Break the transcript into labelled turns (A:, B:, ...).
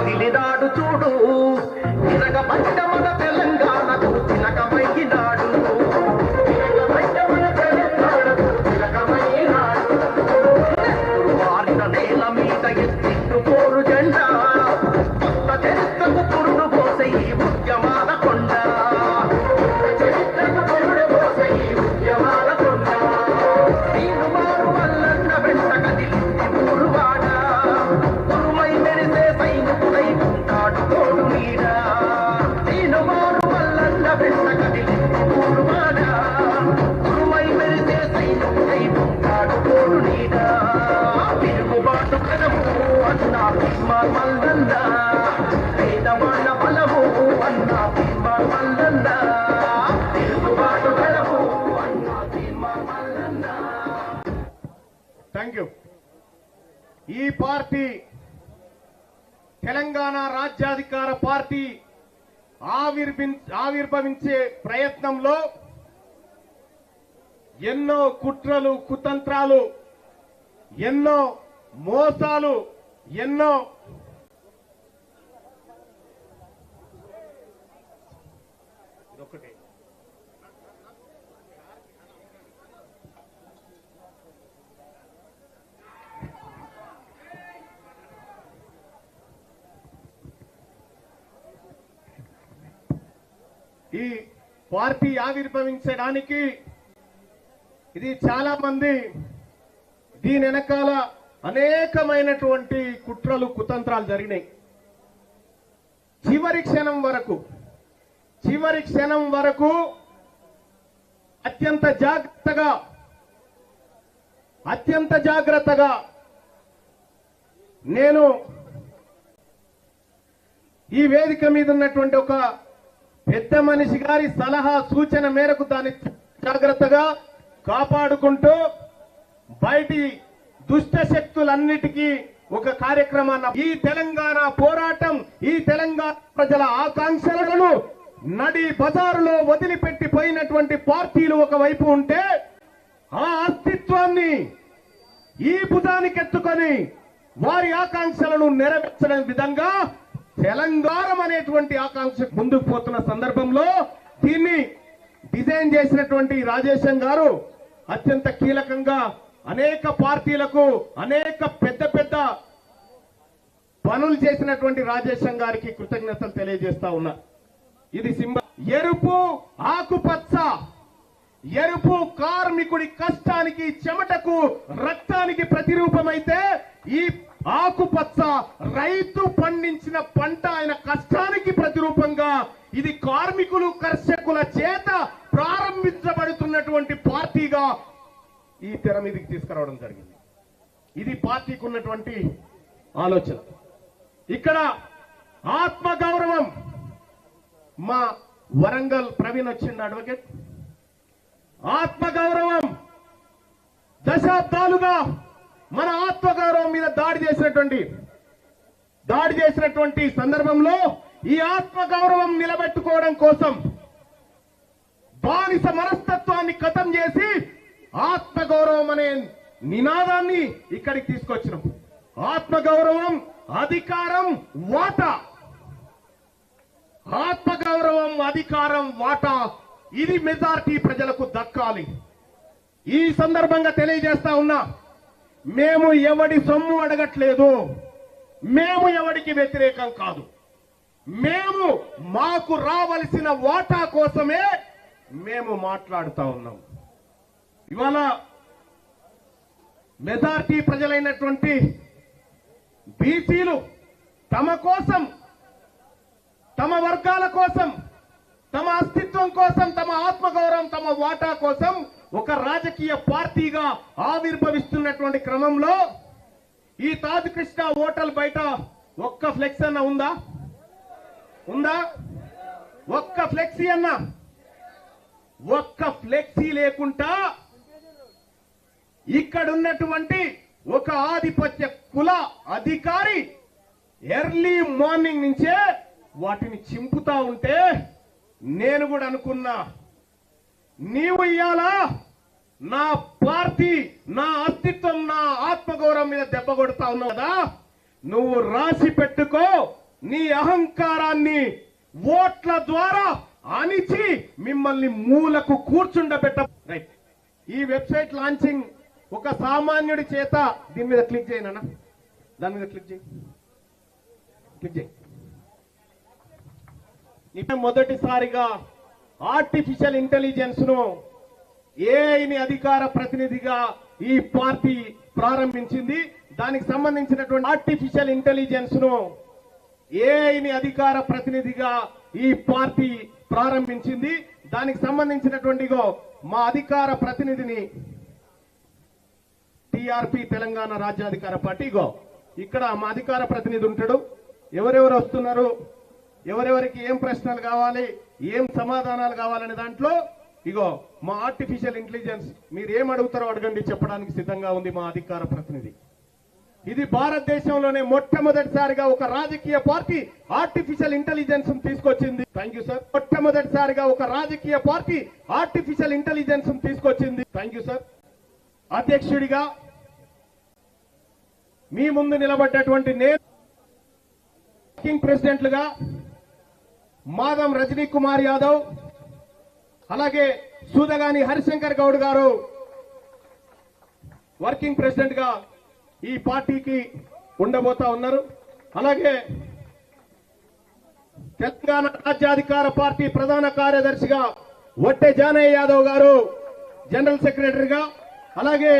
A: కదిలినాడు చూడు తిరగబడ్డ మన ఈ
B: పార్టీ తెలంగాణ రాజ్యాధికార పార్టీ ఆవిర్భి ఆవిర్భవించే ప్రయత్నంలో ఎన్నో కుట్రలు కుతంత్రాలు ఎన్నో మోసాలు ఎన్నో ఒకటే ఈ పార్టీ ఆవిర్భవించడానికి ఇది చాలా మంది దీని వెనకాల అనేకమైనటువంటి కుట్రలు కుతంత్రాలు జరిగినాయి. చివరి క్షణం వరకు చివరి క్షణం వరకు అత్యంత జాగ్రత్తగా అత్యంత జాగ్రత్తగా నేను ఈ వేదిక మీద ఉన్నటువంటి ఒక పెద్ద మనిషి గారి సలహా సూచన మేరకు దాన్ని జాగ్రత్తగా కాపాడుకుంటూ బయటి దుష్ట శక్తులన్నిటికీ ఒక కార్యక్రమాన్ని ఈ తెలంగాణ పోరాటం ఈ తెలంగాణ ప్రజల ఆకాంక్షలను నడి బజారులో వదిలిపెట్టి పోయినటువంటి పార్టీలు ఒకవైపు ఉంటే ఆ అస్తిత్వాన్ని ఈ బుధానికెత్తుకొని వారి ఆకాంక్షలను నెరవేర్చడం విధంగా తెలంగాణ అనేటువంటి ఆకాంక్ష ముందుకు పోతున్న సందర్భంలో దీన్ని డిజైన్ చేసినటువంటి రాజేశం గారు అత్యంత కీలకంగా అనేక పార్టీలకు అనేక పెద్ద పెద్ద పనులు చేసినటువంటి రాజేశం గారికి కృతజ్ఞతలు తెలియజేస్తా ఉన్నా. ఇది సింబ ఎరుపు ఆకుపచ్చ ఎరుపు కార్మికుడి కష్టానికి చెమటకు రక్తానికి ప్రతిరూపమైతే ఈ ఆకుపచ్చ రైతు పండించిన పంట ఆయన కష్టానికి ప్రతిరూపంగా ఇది కార్మికులు కర్షకుల చేత ప్రారంభించబడుతున్నటువంటి పార్టీగా ఈ తెర మీదకి తీసుకురావడం జరిగింది. ఇది పార్టీకి ఉన్నటువంటి ఆలోచన. ఇక్కడ ఆత్మగౌరవం మా వరంగల్ ప్రవీణ్ వచ్చిండు అడ్వకేట్. ఆత్మగౌరవం దశాబ్దాలుగా మన ఆత్మగౌరవం దాడి చేసినటువంటి దాడి చేసినటువంటి సందర్భంలో ఈ ఆత్మగౌరవం నిలబెట్టుకోవడం కోసం బానిస మనస్తత్వాన్ని కథం చేసి ఆత్మగౌరవం అనే నినాదాన్ని ఇక్కడికి తీసుకొచ్చినాం. ఆత్మగౌరవం అధికారం వాటా. ఆత్మగౌరవం అధికారం వాటా ఇది మెజార్టీ ప్రజలకు దక్కాలి. ఈ సందర్భంగా తెలియజేస్తా ఉన్నా మేము ఎవడి సొమ్ము అడగట్లేదు. మేము ఎవడికి వ్యతిరేకం కాదు. మేము మాకు రావలసిన వాటా కోసమే మేము మాట్లాడుతా ఉన్నాం. ఇవాళ మెజార్టీ ప్రజలైనటువంటి బీసీలు తమ కోసం తమ వర్గాల కోసం తమ అస్తిత్వం కోసం తమ ఆత్మగౌరవం తమ వాటా కోసం ఒక రాజకీయ పార్టీగా ఆవిర్భవిస్తున్నటువంటి క్రమంలో ఈ తాజకృష్ణ హోటల్ బయట ఒక్క ఫ్లెక్స్ అన్న ఉందా? ఉందా? ఒక్క ఫ్లెక్సీ అన్న? ఒక్క ఫ్లెక్సీ లేకుండా ఇక్కడ ఉన్నటువంటి ఒక ఆధిపత్య కుల అధికారి ఎర్లీ మార్నింగ్ నుంచే వాటిని చింపుతా ఉంటే నేను కూడా అనుకున్నా నీవు ఇయ్యాలా? నా పార్టీ నా అస్తిత్వం నా ఆత్మగౌరవం మీద దెబ్బ కొడతా ఉన్నావు కదా? నువ్వు రాసి పెట్టుకో నీ అహంకారాన్ని ఓట్ల ద్వారా అణిచి మిమ్మల్ని మూలకు కూర్చుండబెట్ట రైట్ ఈ వెబ్సైట్ లాంచింగ్ ఒక సామాన్యుడి చేత దీని మీద క్లిక్ చేయనన్నా దాని మీద క్లిక్ చేయి. క్లిక్ చేయి. మొదటిసారిగా ఆర్టిఫిషియల్ ఇంటెలిజెన్స్ను ఏఐని అధికార ప్రతినిధిగా ఈ పార్టీ ప్రారంభించింది. దానికి సంబంధించినటువంటి ఆర్టిఫిషియల్ ఇంటెలిజెన్స్ను ఏఐని అధికార ప్రతినిధిగా ఈ పార్టీ ప్రారంభించింది. దానికి సంబంధించినటువంటిగో మా అధికార ప్రతినిధిని టిఆర్పి తెలంగాణ రాజ్యాధికార పార్టీ. ఇక్కడ మా అధికార ప్రతినిధి ఉంటాడు. ఎవరెవరు వస్తున్నారు? ఎవరెవరికి ఏం ప్రశ్నలు కావాలి ఏం సమాధానాలు కావాలనే దాంట్లో ఇగో మా ఆర్టిఫిషియల్ ఇంటెలిజెన్స్ మీరు ఏం అడుగుతారో అడగండి చెప్పడానికి సిద్ధంగా ఉంది మా అధికార ప్రతినిధి. ఇది భారతదేశంలోనే మొట్టమొదటిసారిగా ఒక రాజకీయ పార్టీ ఆర్టిఫిషియల్ ఇంటెలిజెన్స్ తీసుకొచ్చింది. థ్యాంక్ యూ సార్ మొట్టమొదటిసారిగా ఒక రాజకీయ పార్టీ ఆర్టిఫిషియల్ ఇంటెలిజెన్స్ తీసుకొచ్చింది. థ్యాంక్ యూ సార్ అధ్యక్షుడిగా మీ ముందు నిలబడ్డటువంటి నేను ప్రెసిడెంట్లుగా మాధం రజనీ కుమార్ యాదవ్ అలాగే సూదగాని హరిశంకర్ గౌడ్ గారు వర్కింగ్ ప్రెసిడెంట్గా ఈ పార్టీకి ఉండబోతా ఉన్నారు. అలాగే తెలంగాణ రాజ్యాధికార పార్టీ ప్రధాన కార్యదర్శిగా వట్టె జానయ్య యాదవ్ గారు జనరల్ సెక్రటరీగా అలాగే